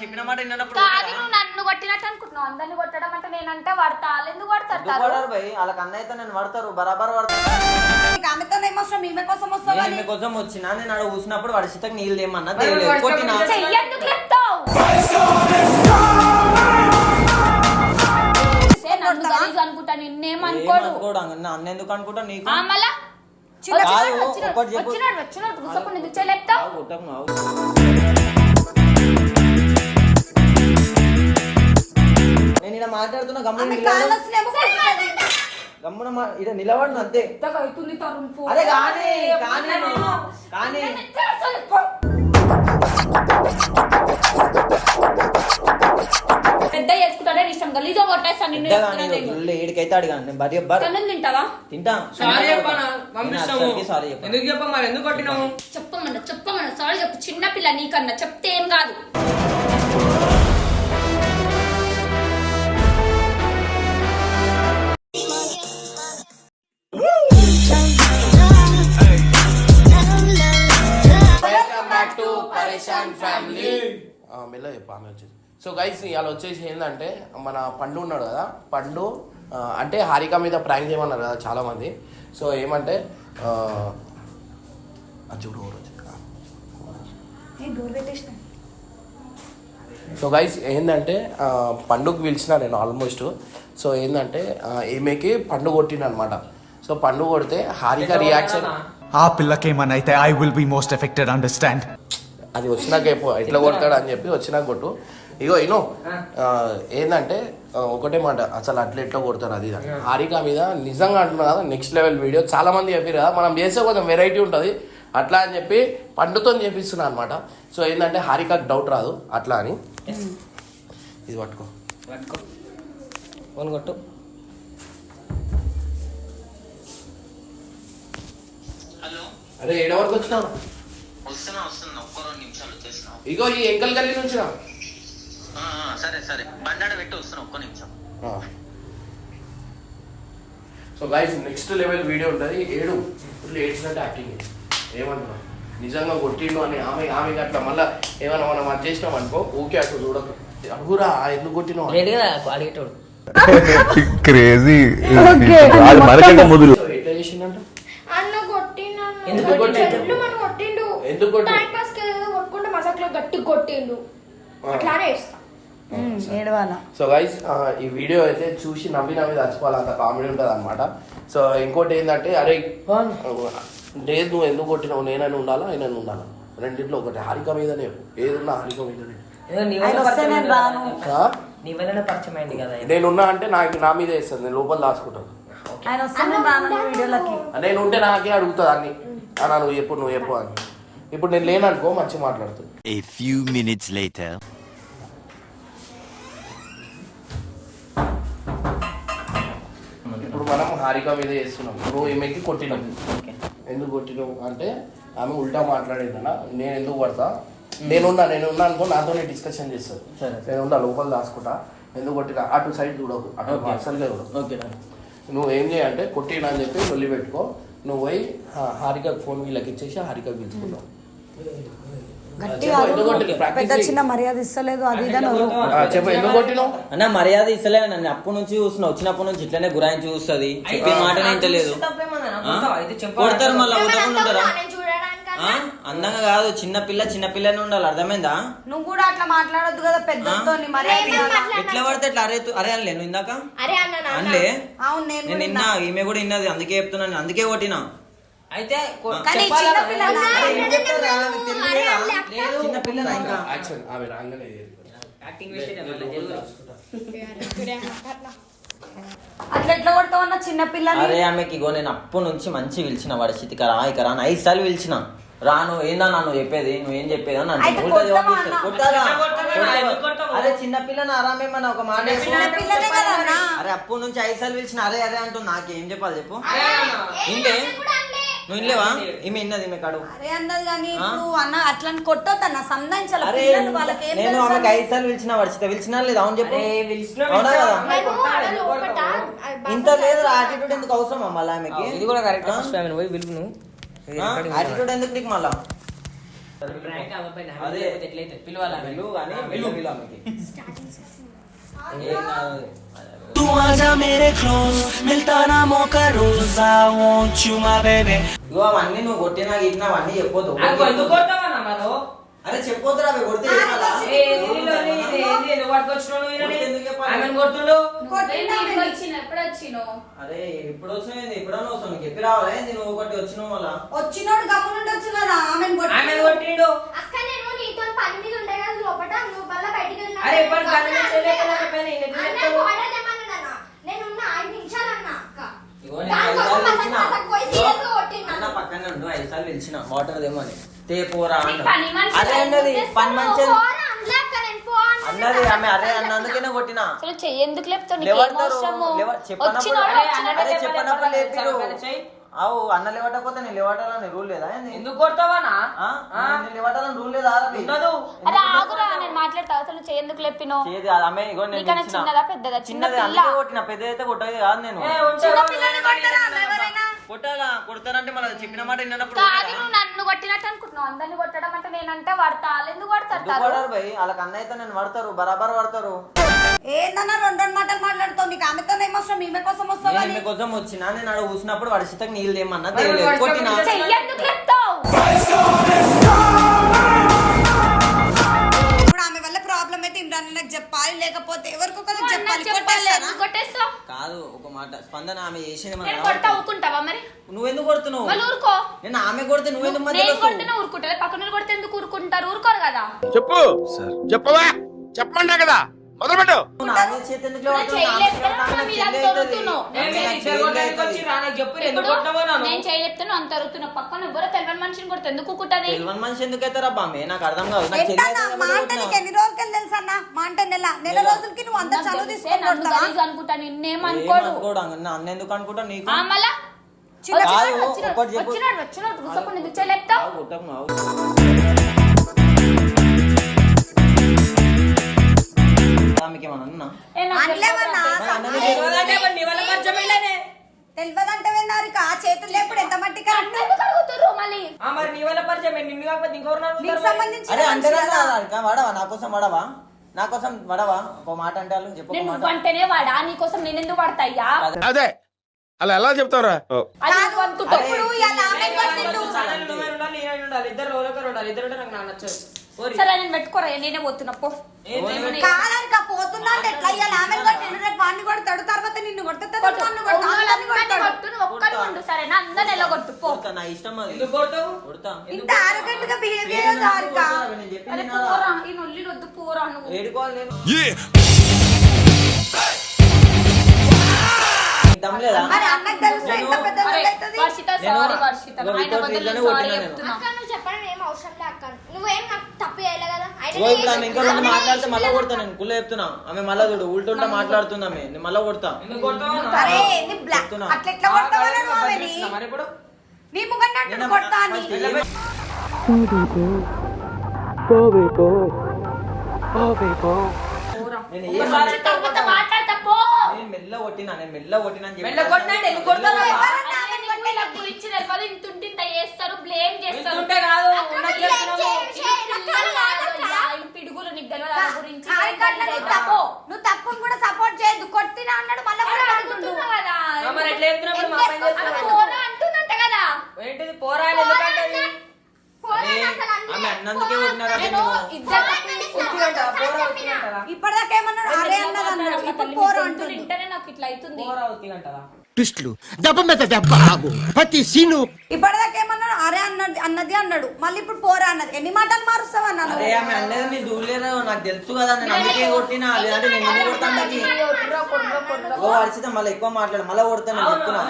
చెప్పిన మాట విన్నప్పుడు నువ్వు నన్ను కొట్టినట్టు అనుకుంటున్నావు. అందరిని కొట్టడం అంటే నేనంటే పడతా ఎందుకు పడరు భయ్? వాళ్ళకి అన్న అయితే నేను పడతారు బరాబర్ పడతారు నీకు ఆమెతో ఏమవసరం ఈమె కోసం వస్తావా నేను ఈమె కోసం వచ్చినా నేను ఆడ కూసినప్పుడు వర్షితకు నీళ్ళు ఏమన్నా తెలియలేదు కొట్టినా? చెయ్యెందుకు లేపుతావు? సే, నన్ను గలీజ్ అనుకుంటా నిన్నేమనుకోడు ఏమనుకోడు అన్న ఎందుకు అనుకుంటా నీకు? ఆ, మళ్ళా? కాదు, వచ్చినాడు, వచ్చినాడు, ఒకటి చెప్పు. వచ్చినాడు వచ్చినాడు కూర్చోకుండా ఎందుకు చేయలేపుతావు? ఆగు, కొట్టకు నువ్వు. మాట్లాడుతున్నా గమ్మున. గమ్మున మా- ఈడ నిలబడు అంతే. అరే కానీ కానీ కానీ. పెద్ద చేసుకుంటాడే ఇష్టం. గలీజో కొట్టేస్తాను నిన్ను ఏడికైతే అడిగాను నేను భార్య తింటావా? తింటా. సారీ చెప్పానా? పంపిస్తాము సారీ. ఎందుకు చెప్పా మరి ఎందుకు కొట్టినాము చెప్పమన్నా చెప్పమన్నా. సారీ చెప్పు. చిన్న పిల్ల నీకన్నా చెప్తే ఏం కాదు. వచ్చేసి సో గైస్ ఇవాళ వచ్చేసి ఏంటంటే మన పండు ఉన్నాడు కదా పండు అంటే హారిక మీద ప్రాంక్ చేయమన్నారు కదా చాలా మంది సో ఏమంటే చూడు సో గైస్ ఏంటంటే ఆ, పండుగ పిలిచిన నేను ఆల్మోస్ట్ సో ఏంటంటే ఈమెకి పండు కొట్టిన అనమాట సో పండు కొడితే హారిక రియాక్షన్ ఆ పిల్లకేమనైతే I will be most affected understand అది వచ్చినాక ఎట్లా కొడతాడు అని చెప్పి వచ్చినాక కొట్టు. ఇగో ఇను. ఆ, ఒకటే మాట అసలు అట్లా ఎట్లా కొడతారు అది. హారిక మీద నిజంగా అంటున్నా కదా నెక్స్ట్ లెవెల్ వీడియో చాలా మంది చెప్పారు కదా మనం చేసే కొంచెం వెరైటీ ఉంటుంది. అట్లా అని చెప్పి పండుతో చేపిస్తున్నా అనమాట సో ఏంటంటే హారికకు డౌట్ రాదు. అట్లా అని. ఇది పట్టుకో. ఫోన్ కొట్టు. అరే ఏడ వరకు వచ్చినావు? వస్తున్నా వస్తున్నా ఒక్క రెండు నిమిషాలు ఇగో ఈ ఎంకల్ గల్లీ నుంచి రా. ఆ, ఆ, సరే సరే. బండాడ పెట్టి వస్తున్నా ఒక్క నిమిషం. So guys next level video ఉంటుంది. ఏడు. ఫుల్ ఏడ్చినట్టు యాక్టింగ్ ఏమంటున్నా? నిజంగా కొట్టిండు అని ఆమె ఆమెకి అట్లా మళ్ళీ ఏమైనా మనం అది చేసినాం అనుకో ఊకే అట్లా చూడకు. అడుగురా ఎందుకు కొట్టినావు అడిగేటోడు. క్రేజీ మనకంటే సో ఎట్లా చేసిందంట అన్న కొట్టిండు ఎందుకు కొట్టిండు? ఎందుకు? టైం పాస్ కొట్టుకుంటే గట్టి కొట్టిండు. అట్లానే ఇస్తా ఏడవాల? సో గైస్ ఈ వీడియో అయితే చూసి నవ్వి నవ్వి చచ్చిపోవాలి అంత కామెడీ ఉంటుంది అనమాట సో ఇంకోటి ఏంటంటే అరే లేదు నువ్వు ఎందుకు కొట్టినావు? నేనని ఉండాలా? ఆయన ఉండాలా? రెండింటిలో ఒకటి. హారిక మీదనే. ఏదున్నా హారిక మీదనే. నేనున్నా అంటే నాకు నా మీద వేస్తుంది. నేను లోపల దాచుకుంటాను. నేను ఉంటే నాకే అడుగుతుంది అన్ని. అన్నా నువ్వు చెప్పు నువ్వు చెప్పు అని. ఇప్పుడు నేను లేననుకో మంచిగా మాట్లాడుతుంది. A few minutes later. ఇప్పుడు మనం హారిక మీద చేస్తున్నాం. నువ్వు ఈమెకి కొట్టినావు ఎందుకు కొట్టినావు అంటే ఆమె ఉల్టా మాట్లాడేదన్నా నేను ఎందుకు పడతా నేనున్నా నేనున్నా అనుకో నాతోనే డిస్కషన్ చేస్తాను సరే. నేనున్నా లోపల దాచుకుంటా. ఎందుకు కొట్టినా? అటు సైడ్ చూడకు అటు. అసలుగా చూడకు. ఓకే నువ్వు ఏం చేయంటే కొట్టినా అని చెప్పి లొల్లి పెట్టుకో. నువ్వు పోయి హా- హారికకు ఫోన్ వీళ్ళకి ఇచ్చేసి హారికకు పిలుచుకున్నావు పెద్ద. చిన్న మర్యాద ఇస్తలేదు అది అన్న మర్యాద ఇస్తలే నన్ను అప్పటి నుంచి చూస్తున్నా వచ్చినప్పటి నుంచి ఇట్లనే గురాయించి చూస్తుంది. చెప్పే మాట ఆ? కొడతారు మళ్ళీ ఉంటారా ఆ? అందంగా కాదు చిన్న పిల్ల చిన్న పిల్లనే ఉండాలి. అర్థమైందా? నువ్వు కూడా అట్లా మాట్లాడొద్దు కదా పెద్దతో? ఎట్లా పడితే ఎట్లా అరే అరే అనలే నువ్వు ఇందాక? అరే అన్న నాన్న. అనలే? అవును నేను నిన్న ఈమె కూడా విన్నది అందుకే చెప్తున్నాను అందుకే కొట్టినా. అయితే కొ- కానీ చిన్న పిల్లలా? అరే, ఆమెకి ఇగో నేను అప్పటి నుంచి మంచి పిలిచిన వాడి చితిక రా ఇక రా అని ఐదు సార్లు పిలిచిన. రాను ఏందా నువ్వు చెప్పేది? నువ్వు ఏం చెప్పేది అని అంటే? అరే చిన్న పిల్లని ఆరామేమన్నా ఒక మాట అరే అప్పటి నుంచి ఐదు సార్లు పిలిచిన అరే అరే అంటూ నాకేం చెప్పాలి చెప్పు. ఇంటే నువ్వు ఇల్లేవా ఈమె ఇన్నది ఈమె కాడు. అరే అన్నది కానీ ఇప్పుడు అన్న అట్లా కొట్టొద్దు అన్న సంధానించాలి అరే పిల్లలు వాళ్ళకి ఏం నేను తెలుసు ఆమెకి అని? ఐదు సార్లు పిలిచిన వర్షిత పిలిచినా లేదు? అవును చెప్పు. అవునా. కదా? ఇంత లేదు యాటిట్యూడ్ ఎందుకు అవసరం మళ్ళీ ఆమెకి? ఇది కూడా కరెక్ట్ ఫస్ట్ ఆమె పోయి పిలుపు నువ్వు. యాటిట్యూడ్ ఎందుకు నీకు మళ్ళా? ప్రాంక్ అవ్వకపోయి నా అదే. లేకపోతే ఎట్లయితే పిలవాలి ఆమె. వెళ్ళు కానీ ఆ, వెళ్ళు వెళ్ళు. వెళ్ళు ఆమెకి. ఏం కాదు. ఇగో అవన్నీ నువ్వు కొట్టినా గిట్టినా అవన్నీ చెప్పొద్దు నాకు ఎందుకు కొడతావన్నా మరో? అరే చెప్పొద్దురా అవి కొడితే ఏం కాదా? వచ్చిన ఎప్పుడు వచ్చినావు అరే ఇప్పుడు వచ్చింది వస్తాను నీకు చెప్పి రావాలి ఏంది నువ్వు ఒకటి వచ్చినావు మళ్ళా వచ్చినోడు గమ్ము నుండి వచ్చు కదా ఆమెను కొట్టి ఆమెను కొట్టిండు. అక్క నేను నీతో పని మీద ఉండే కదా లోపల నువ్వు మళ్ళీ బయటికి వెళ్ళినా అరే, ఇప్పుడు పని మీద చేయలేకపోయినా ఈయన ఎట్లా అన్న చెప్తావు? ఆర్డర్ చేయమన్నాడన్న. నేను ఉన్న ఐదు నిమిషాలు అన్న అక్క ఇగో నేను ఐదు దానికోసం సార్లు మసక్ పిలిచిన. మసక్ పోయి సీరియస్గా కొట్టిండు అన్న నన్ను. పక్కనే ఉండు ఐదు సార్లు పిలిచిన వాటర్ దేమని తే పోరా అదే అన్నది పని? మంచి అన్నది. ఆమె అదే అన్నందుకేనే కొట్టినా అసలు చెయ్యి ఎందుకు లేవ- చెప్పనప్పుడు లేపిరు. అవు అన్న లేవటకపోతే నేను లేవటాలని రూల్ లేదా? ఎందుకు కొడతావనా లేవటాలని రూల్ లేదా? ఉండదు. అరే ఆగురా నేను మాట్లాడతా అసలు చెయ్యి ఎందుకు లేపినో చేది ఆమె ఇగో నేను. చిన్నదా, పెద్దదా? చిన్న చిన్నది పిల్ల. కొట్టిన పెద్ద అయితే కొట్టేది కాదు నేను కొట్టాలా కొడతారంటే చెప్పిన మాట విన్నప్పుడు కాదు నువ్వు నన్ను కొట్టినట్టు అనుకుంటున్నావు. అందరిని కొట్టడం అంటే నేనంటే పడతా ఎందుకు పడతారు భయ్? వాళ్ళకి అన్న అయితే నేను పడతారు బరాబర్ పడతారు ఏందన్నా రెండు రెండు మాటలు మాట్లాడుతావు? నీకు ఆమెతో ఏమవసరం ఈమె కోసం వస్తావా నేను మీ కోసం వచ్చినా నేను ఆడ కూసినప్పుడు నీళ్ళు కొట్టినా? చెయ్యి ఎందుకు లేపుతావు అన్నకు చెప్పాలి లేకపోతే ఎవరికొకరికి చెప్పాలి? కొట్టేస్తారా? కొట్టేస్తావు? కాదు ఒక మాట. స్పందన ఆమె చేసింది మన నేను ఊరుకుంటావా మరి? నువ్వెందుకు కొడుతున్నావు? వాళ్ళు ఊరుకో. నేను ఆమె కొడితే నువ్వెందుకు మధ్యలో నేను వస్తావు? కొట్టిన ఊరుకుంటారు పక్కన వాళ్ళు కొడితే ఎందుకు ఊరుకుంటారు? ఊరుకోరు కదా. చెప్పు. చెప్పవా? చెప్పమన్నా కదా? మొదలు పెట్టు నువ్వు నా మీద చేతి ఎందుకు నువ్వు లేవడుతున్నావు? నా చేయలేకపోతే మీద ఆమె మీద చెల్లి అంత అవుతుంది. వరుతున్నావు. ఏ, ఆమె మీరు నాకు ఇద్దరు చెల్లి కొట్టడానికి అవుతుంది. వచ్చిర్రా? నాకు చెప్పు ఎందుకు ఇప్పుడు కొట్టినావో నన్ను? నేను చేయలేపుతాను అంత అరుగుతున్నావు పక్కన ఎవరో తెలియని మనిషిని కొడితే ఎందుకు కుట్టది? తెలియని మనిషి ఎందుకు అవుతారా బామ్మే? నాకు అర్థం కాదు? ఎన్ని రోజులకి తెలుసా అన్న? మా అంటే నెల నెల రోజులకి నువ్వు అందరు చదువు తీసుకొని అనుకుంటా నిన్నేం ఏం అనుకోడు. అనుకోడు అన్న ఎందుకు అనుకుంటా? నీకు? మళ్ళా? వచ్చినాడు, వచ్చినాడు, గుసకుండా ఎందుకు చేయలేపుతావు కాకపోతే ఇంకెవరు? సంబంధించిన అరే కదా. వడవా? నా కోసం వడవా? నా కోసం వడవా? ఒక మాట అంటే వాళ్ళు చెప్పు మాట. నువ్వంటేనే వాడా? నీకోసం నేను ఎందుకు పడతాయ్యా అదే. అలా ఎలా నువ్వు నువ్వే ఉండాలి. ఇద్దరు ఒకరు ఉండాలి. ఇద్దరు నాకు నచ్చదు. పోరి. సరే నేను పెట్టుకోరా నేనే పోతున్నా అంటే ఎట్లా ఇవాళ ఆమె కొట్టిండు రేపు వాడిని కొడతాడు తర్వాత నిన్ను కొడతాడు కొట్టు. నన్ను కొడతాడు అందరిని ఉన్నోళ్ళందరినీ కొడతాడు కొట్టు, నువ్వు ఒక్కడిని ఉండు. సరేనా అందరిని ఎల్లగొట్టు పో. కొడతా, నా ఇష్టం అది. ఎందుకు కొడతావు? కొడతా. ఇంత ఆరోగ్యంట్గా బిహేవ్ చేయదు హారిక. నేను అరే చెప్పింది పోరా ఈ నొల్లి వద్దు పోరా నువ్వు. ఏడుకోవాలి నేను. నీకు దమ్ లేదా? మరి అన్నకు తెలుసు ఎంత పెద్ద అరే, నొప్పి అవుతుంది వర్షిత నేను- సారీ వర్షిత. ఇదిగో ఆయన వితౌట్ బదులు రీజన్ సారీ కొట్టినా నేను. చెప్తున్నా. అక్క నువ్వు చెప్పడం ఏం అవసరం నువ్వేం నాకు తప్పు చేయలే కదా? ఆయన ఇదిగో ఇప్పుడు ఆమె ఇంకా రెండు మాట్లాడితే మళ్ళీ కొడతా నేను. కుల్ల చెప్తున్నా. ఆమె మళ్ళా చూడు ఉల్టుంటా మాట్లాడుతుంది ఆమె. నేను మళ్ళా కొడతా. ఎందుకు కొడతావు? అన్న? అరే నీ బ్లాక్ చెప్తున్నా. అట్లా ఎట్లా ఆ, కొడతావా కాదు, నువ్వు ఆమెని? బెదిరిస్తున్నా మరి ఇప్పుడు? నీ ముఖం నట్టు కొడతా అని ఫస్ట్ ఏం- నేను ఏం ఒకసారి తర్వాత మాట్లాడతా పో. నేను మెల్ల కొట్టినా నేను మెల్ల కొట్టినా అని చెప్పి మెల్ల కొట్టినా? ఎవరన్నా అరే, నీకు గురించి తెలియదు. చేస్తారు బ్లేమ్ చేస్తారు. పిడుగులు నీకు తెలియదు. గురించి నువ్వు. తప్పు. కూడా సపోర్ట్ చేయొద్దు. కొట్టినా అన్నాడు మళ్ళీ అంటుందంట కదా. ఏంటిది? ఎందుకంటే? ఇప్పటిదాకా ఏమన్నాడు? అరే అన్నది అన్నాడు. ఇప్పుడు పోరు అంటుంది నాకు ఇట్లా అవుతుంది. పోరా ఉత్తిగా అంటావా? ట్విస్టులు దెబ్బ మీద దెబ్బ ఆగు. ప్రతి సీను ఇప్పటిదాకా ఏమన్నాడు అరే అన్నది అన్నది అన్నాడు. మళ్ళీ ఇప్పుడు పోరా అన్నది. ఎన్ని మాటలు మారుస్తావు అన్నాను అరే ఆమె అనేది మీరు చూడలేరు నాకు తెలుసు కదా నేను అందుకే కొట్టినా. లేదంటే నేను ఎందుకు కొడతాను నాకు. కొర్రో, కొర్రో, కొర్రో. ఓ అరిచిత మళ్ళీ ఎక్కువ మాట్లాడు. మళ్ళీ కొడతాను చెప్తున్నా.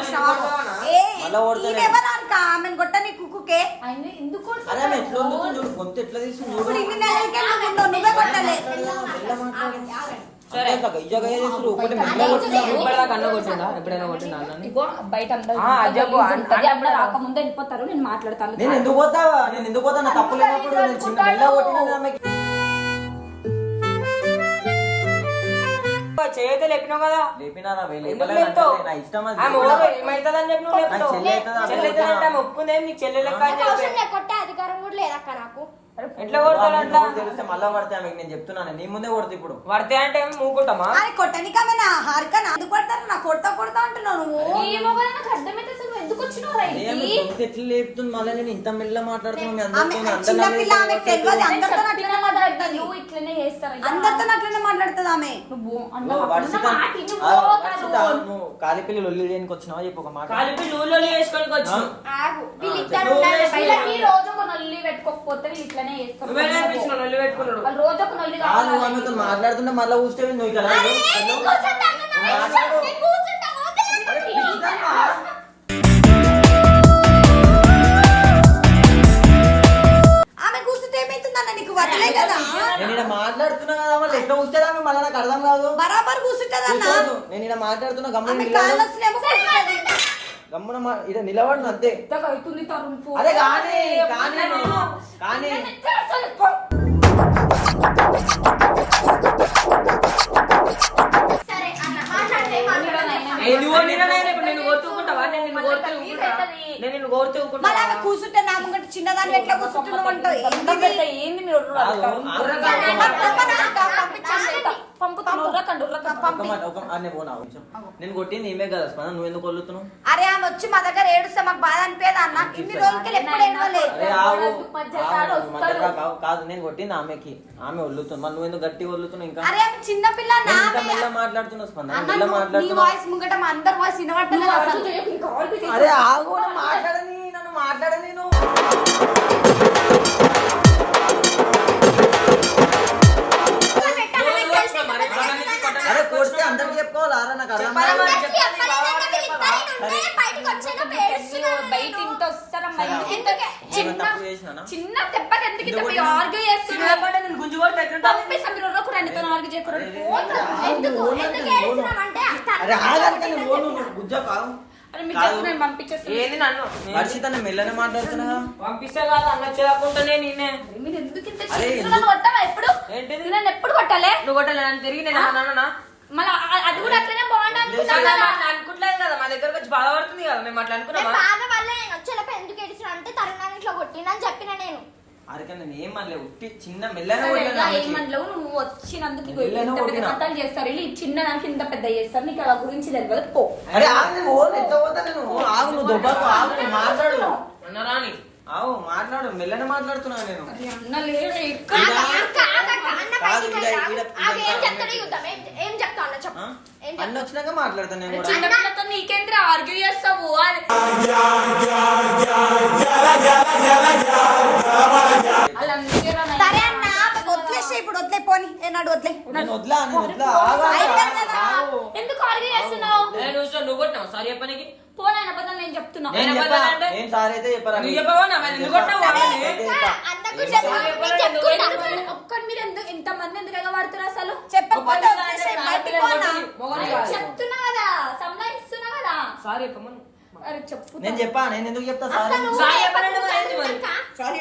మళ్ళా కొడతానే. ఈమెవరు అనుక ఆమెను కొట్ట నీ కుక్కుకే? ఆయన ఎందుకు అరే ఆమె ఎట్లా ఉంటుంది చూడు. గొంతు ఎట్లా తీసుకుని చూడు. ఇప్పుడు ఇన్ని నెలలకే నువ్వు కొట్టలే. సరే గయ్య గయ్య చేస్తురు ఒకటి మెల్ల కొట్టినా ఇప్పటిదాకా అన్న కొట్టిందా? ఎప్పుడైనా కొట్టిందా అన్నని? ఇగో బయట అందరూ ఆ, చెప్పు, గలీజ్ ఉంటది. అన్న- అప్పుడు రాకముందే వెళ్ళిపోతారు నేను మాట్లాడతాను నేను ఎందుకు పోతావా నేను ఎందుకు పోతా నా తప్పు లేనప్పుడు నేను చిన్న మెల్ల కొట్టినా ఆమెకి చేయతే లేపినావు కదా లేపినారా వే, ఎందుకు లేపలే లేపుతావు? అంటే నా ఇష్టం అది ఆమె లేపినా. ఓవర్ ఏమైతుందని చెప్పి నువ్వు నాకు లేపుతావు చెల్లి అవుతుందా? చెల్లి అవుతుందంటే ఆమె ఒప్పుకుందేం నీకు చెల్లి లెక్క అని అవసరం చెప్పి లేదు కొట్టే అధికారం కూడా లేదక్క నాకు ఎట్లా కొడతాడంట ఆ, నీకు తెలిస్తే మళ్ళా పడితే ఆమెకి నేను చెప్తున్నాను. నీ ముందే కొడుతు ఇప్పుడు. పడితే అంటే ఏమి? మూకుంటామా అరే కొట్టనికమేనా హారిక ఎందుకు పడతారు నా కొడతా కొడతా అంటున్నావు నువ్వు. నాకు అర్థమైతే ఎందుకు వచ్చినావు ఎట్లా లేపుతుంది? మళ్ళీ నేను ఇంత మెల్ల అట్లనే నువ్వు ఇట్లనే అందరితో అట్లనే మాట్లాడుతుంది ఆమె. కాలిపిల్లి లొల్లి చేయడానికి వచ్చినావా? చెప్పు ఒక మాట. వచ్చి. రోజు ఒక నొల్లి పెట్టుకోకపోతే వీళ్ళు ఇట్లనే చేస్తారు. రోజు ఒక నొల్లి మాట్లాడుతుంటే మళ్ళీ ఊస్తే నువ్వు ఇక్కడ నేను ఇక్కడ మాట్లాడుతున్నా గమ్మున గమ్మున ఇక్కడ నిలబడిన అంతే. అరే కానీ కానీ కానీ కూర్చుంటే నా ముంగట చిన్నదాన్ని ఎట్లా కూర్చుంటున్నావు పెడతా, ఏంది మీరు నేను కొట్టింది ఈమె కదా స్పందన? నువ్వు ఎందుకు కొల్లుతున్నావు? అరే ఆమె వచ్చి మా దగ్గర ఏడుస్తే మాకు బాధ అనిపేదా అన్న? ఇన్ని రోజులకి ఎప్పుడు. కాదు నేను కొట్టింది ఆమెకి. ఆమె ఒల్లుతుంది. మరి నువ్వు ఎందుకు గట్టి ఒల్లుతున్నావు ఇంకా? అరే ఆమె చిన్నపిల్ల నా నేను ఇంత మెల్ల మాట్లాడుతున్నా స్పందన? అన్న మెల్ల నువ్వు- నీ మాట్లాడుతున్నా? వాయిస్ ముంగట మా అందరి వాయిస్ వినబడతలేదు అసలు. నీకు కాల్ పిచ్చి- అరే ఆగు నువ్వు మాట్లాడని నన్ను మాట్లాడని నువ్వు. అరే ఆగంటే నేను ఓను నువ్వు గుజ్జ కావు అరే మీకు కాదు. చెప్పు నేను పంపించేస్తాను. ఏంది నన్ను? వర్షిత నేను మెల్లనే మాట్లాడుతున్నా. పంపిస్తే కాదు అన్న చేయకుండానే నేనే మీరు ఎందుకు ఇంత అరే, చిన్న నన్ను కొట్టావా ఎప్పుడు? ఏంటిది? నన్ను ఎప్పుడు కొట్టాలే? నువ్వు కొట్టాలి నన్ను తిరిగి నేను అన్నానా? మళ్ళీ అది కూడా అట్లనే బాగుండు అనుకున్నాను అట్లా కదా. అనుకుంటలేదు కదా మా దగ్గరకు వచ్చి బాధపడుతుంది కదా మేము అట్లా నేను అనుకున్నామా? బాధ వల్ల నేను వచ్చేలోపు ఎందుకు ఏడుస్తున్నా అంటే తరుణాన్ని ఇట్లా కొట్టినని చెప్పిన నేను. అరక నేను ఏం అనలే ఉట్టి చిన్న మెల్లనే. ఏమనలేవు నువ్వు వచ్చినందుకు ఇంత పెద్ద కొట్టినా. కథలు చేస్తారు వీళ్ళు చిన్న దానికి ఇంత పెద్ద చేస్తారు నీకు అలా గురించి తెలియదు పో. అరే ఆగు నేను ఓను ఎంత పోతా నేను. ఆగు నువ్వు దొబ్బకు ఆగు నువ్వు మాట్లాడు. అన్నరాని ఆవు మాట్లాడు మెల్లనే మాట్లాడుతున్నా నేను. ఏం చెప్తాడు చెప్తావు అన్న చెప్పు. అన్న వచ్చినాక మాట్లాడతాను నేను కూడా చిన్న పిల్లతో నీకేంద్ర ఆర్గ్యూ చేస్తావు అది అలా అందుకే రా నాయనా. సరే అన్న వదిలేసి పోని. వదిలే. నేను వదిలా నేను వదిలా. ఆగు, ఆగు, అయిపోయింది కదా. ఆగు. ఎందుకు ఆర్గ్యూ చేస్తున్నావు? నేను చూసిన నువ్వు కొట్టినావు? సారీ చెప్పనికి. పోనైన అబద్ధం నేను చెప్తున్నా. నేను నేను చెప్పా చెప్పాలంటే? నేను సారీ అయితే చెప్పరా నువ్వు చెప్పవా? నా మీద? ఎందుకు కొట్టావు సరే, వాళ్ళని? అయితే చెప్పా. అన్న కూడా ఏం చెప్పు, సారీ నేను చెప్పుకుంటా. ఎందుకు- ఎగబడుతున్నారు అసలు? చెప్పకపోతే బయటికి పోనా. చెప్తున్నా కదా సంభాయిస్తున్నా కదా. సారీ చెప్పమను అరే చెప్పు నేను చెప్పా నేను ఎందుకు చెప్తా? సారీ.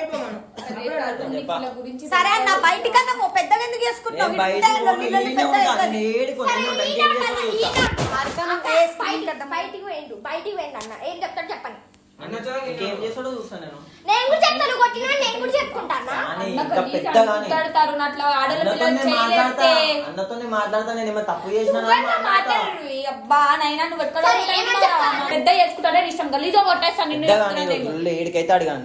అన్న బయటికన్నా ఓ పెద్దగా ఎందుకు చేసుకుంటున్నావు? నేను బయట ఇంత లొల్లి లొల్లి ఈయనే పెద్దగా ఉంటా, అవుతుంది. నేను ఏడుకో, సరే, నేను ఉంటా, ఈయన ఇంకేం అన్న, చేస్తావో ఈయన చూస్తా. అన్న. అర్థం అక్క, చేసుకుంటే బయటికి. బయటికి పోయిండు బయటికి పోయిండు అన్న. ఏం చెప్తాడు చెప్పండి. అన్న ఇంకేం చేస్తాడో చూస్తా నేను. నేను కూడా చెప్తాను కొట్టినా నేను కూడా చెప్పుకుంటానా కానీ అన్న ఇంకా గలీజ్ పెద్దగానే అనుకుంటాడు తరుణ్ అట్లా ఆడల అన్నతో పిల్లలు నేను మాట్లాడతా చేయలేస్తే. అన్నతో నేను మాట్లాడతా నేను ఏమైనా తప్పు చేసినా నువ్వెంత మాట్లాడు అబ్బా నైనా నువ్వు ఎక్కడ సరే, ఉంటావు? ఏమని చెప్తాను? పెద్ద చేసుకుంటాడే నీ ఇష్టం గలీజో కొట్టేస్తాను నిన్ను. ఏడికైతే అడిగాను.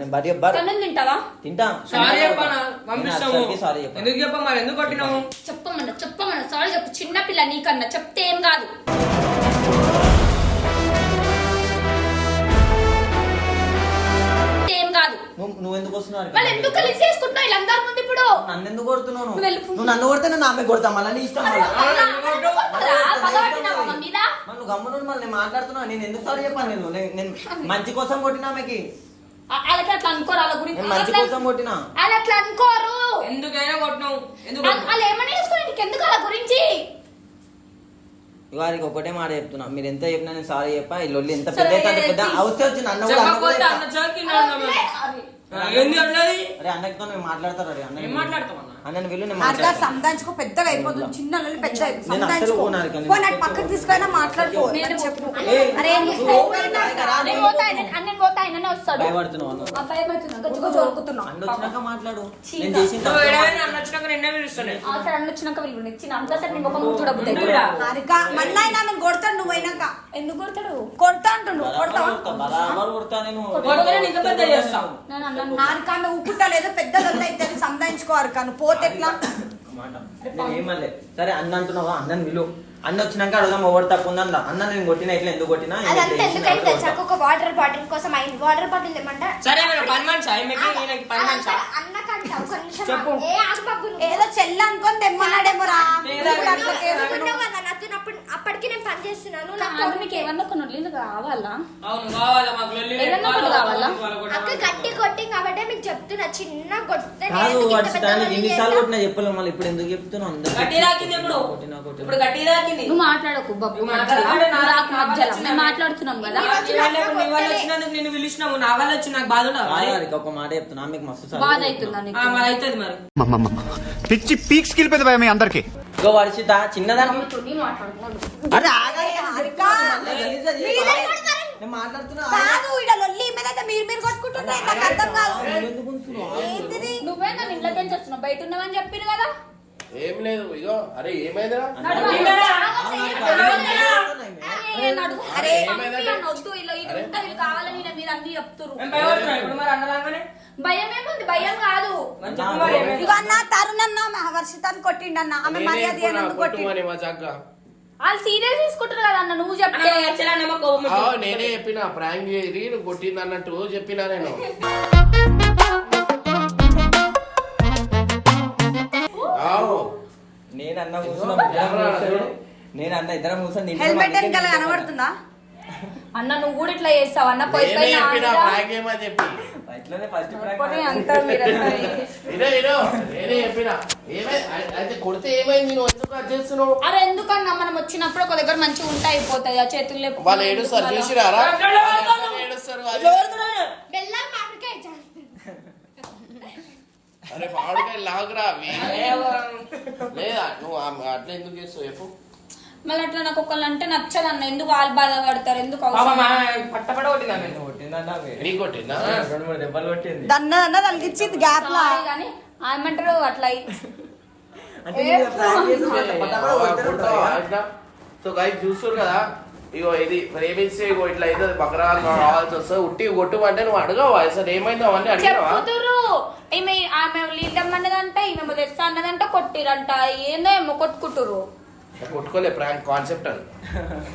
నేను తింటావా? తింటా. సారీ చెప్పనా? నేను పంపిస్తాము అస్సలకి సారీ చెప్పను. ఎందుకు చెప్ప మరి ఎందుకు కొట్టినావు? చెప్పమన్నా చెప్పమన్నా సారీ చెప్పు. చిన్న పిల్ల నీకన్నా చెప్తే ఏం కాదు. ఏం కాదు నువ్వు ఎందుకు వస్తున్నావు వాళ్ళు ఎందుకు కలిసి చేసుకుంటున్నావు వీళ్ళందరి ముందు ఇప్పుడు నన్ను ఎందుకు కొడుతున్నావు నువ్వు నన్ను కొడితే నేను ఆమె కొడతా మళ్ళీ నీ ఇష్టం మళ్ళీ నువ్వు గమ్మునుండి మళ్ళీ నేను మాట్లాడుతున్నావు నేను ఎందుకు సారీ చెప్పాను నేను నేను- మంచి కోసం కొట్టిన ఆమెకి వాళ్ళకి అట్లా అనుకోరు వాళ్ళ గురించి మంచి కోసం కొట్టినా వాళ్ళు అట్లా అనుకోరు ఎందుకైనా కొట్టినావు ఎందుకు వాళ్ళు- ఏమని చేసుకోండి ఎందుకు వాళ్ళ గురించి వారికి ఒకటే మాట చెప్తున్నా. మీరు ఎంత చెప్పినా నేను సారీ చెప్పా. ఈ లొల్లి ఎంత పెద్ద అయితే అంత పెద్ద. అవసరం వచ్చింది అన్న కూడా అన్న కూడా చెప్పకపోతే చెప్పా. అన్న చోకి అరే, అరే, ఏంది అన్నది అరే అన్నతో నేను మాట్లాడతారు అరే అన్న ఏం మాట్లాడతామన్నా అన్నని వెళ్ళు నేను అట్లా మాట్లాడతాను. సంధాంచుకో పెద్దగా అయిపోతుంది. చిన్న లొల్లి పెద్ద అయిపోతుంది. నేను అస్సలు పోను అటు పక్కకు తీసుకొని మాట్లాడుకో. నేను చెప్పు. ఏయ్, అరే నువ్వు రా, నేను పోతా ఆయన అన్నని పోతా ఆయననే వస్తాడు. భయపడుతున్నావు అన్న. ఆ భయం అవుతుంది గజ్జు గజ్జు వణుకుతున్నావు. అన్న వచ్చినాక మాట్లాడు. నేను చేసిన నువ్వు తప్పు ఏడవని అన్న వచ్చినాక నిన్నే పిలుస్తాను ఆ సరే అన్న వచ్చినాక వీళ్ళు ఇచ్చిన అంతసేపు నీ ముఖం చూడబుద్ది ఎందుకురా? హారిక మళ్ళీ అయినా నన్ను కొడతాడు నువ్వు అయినాక ఎందుకు కొడతాడు? కొడతా అంటుండు నేను. కొడతానే నీకు పెద్ద అయితే హారిక నువ్వు పోతే ఎట్లా? సరే అన్న అంటున్నావా? అన్నని విలు. అన్న వచ్చినాక అడుగుదాం తప్పు ఉందా అన్న నేను కొట్టిన ఇట్లా ఎందుకు కొట్టినా? అదంతా? ఒక వాటర్ బాటిల్ కోసం వాటర్ బాటిల్ ఏమంట? సరే పని మనిషి పని నిమిషం చెప్పు. ఏదో చెల్లి అనుకొని తెమ్మన్నాడేమో రా అప్పటికి నేను పని చేస్తున్నాను మీకు ఏమన్నా కొన్ని కావాలా. ఏదన్నా ఒకటి కావాలా? అక్క గట్టి కొట్టి కాబట్టి మీకు చెప్తున్నా చిన్న ఎన్నిసార్లు కొట్టినా చెప్పలేము మళ్ళీ ఇప్పుడు ఎందుకు గట్టి గట్టి నువ్వు మాట్లాడకు బాబు మాట్లాడుతున్నాం కదా వచ్చినందుకు నేను పిలిచినాము నా వల్ల వచ్చి నాకు బాధ ఒక మాట చెప్తున్నా మీకు మస్తు బాధ అవుతుందా మరి అవుతుంది మరి. పిచ్చి పీక్స్ కిలిపోయింది భయ మీ అందరికి. ఇగో వర్షిత అరే. నేను మాట్లాడుతున్నా కాదు ఈడ లొల్లి మీరు మీరు నాకు అర్థం కాదు? ఏంటిది? నువ్వే నన్ను బయట ఉన్నావని చెప్పిరు కదా. ఏం లేదు ఇగో అరే ఏమైందిరా? వద్దు ఇలా ఇది ఉంటా వీళ్ళు కావాలని మీద అన్ని చెప్తురు భయం ఏముంది భయం. కాదు చెప్పు అన్న తరుణ్ అన్న వర్షితాన్ని కొట్టిండన్న. ఆమె మర్యాద ఇయ్యనందుకు కొట్టిండు వాళ్ళు సీరియస్ తీసుకుంటారు కదా అన్న నువ్వు వచ్చింది. నేనే చెప్పిన ప్రాంక్ చేసి నువ్వు కొట్టింది అన్నట్టు చెప్పినా నేను. అన్న కూర్చున్నాం ఇద్దరం కూర్చొని నేను అన్న ఇద్దరం కూర్చొని. హెల్మెట్ వెనకాల కనబడుతుందా? అన్న నువ్వు కూడా ఇట్లా చేస్తావు? అన్న పోయి ఇట్లనే ఫస్ట్ పోనీ అంతా మీరంతా ఇదో ఇదో నేనే చెప్పిన. ఏమై అయి- అయితే కొడితే ఏమైంది నువ్వు? ఎందుకు అది చేస్తున్నావు? అరే ఎందుకన్నా? మనం వచ్చినప్పుడు ఒక దగ్గర మంచిగా ఉంటా అయిపోతాయి. ఆ చేతులు లేపు- వాళ్ళు ఏడుస్తారు చూసిరారా వాళ్ళు ఏడుస్తారు అది బెల్లం మామిడికాయ. అరే మామిడికాయ లాగురా. లేదా? నువ్వు అట్లా ఎందుకు చేస్తావు? చెప్పు. మళ్ళీ అట్లా నాకు ఒకళ్ళు అంటే నచ్చదు అన్న. ఎందుకు వాళ్ళు బాధపడతారు? ఎందుకు పట్టపడ కొట్టింది దన్న దన్న తలిగించింది గ్యాప్ లా. కానీ ఏమంటారు అట్లా అంటే. సో గైస్ చూస్తారు కదా? ఇగో ఇది ప్రేమిస్తే ఇగో ఇట్లా అయితే బకరాలు కావాల్సి వస్తుంది. ఉట్టి కొట్టుమంటే నువ్వు అడగవా? అసలు ఏమైందో చెప్పుతురు ఈమె ఆమె నీళ్ళమ్మన్నదంట ఈమె తెస్తా అన్నదంట కొట్టిరంట. ఏందో ఏమో కొట్టుకుంటురు కొట్టుకోలే ప్రాంక్ కాన్సెప్ట్ అది.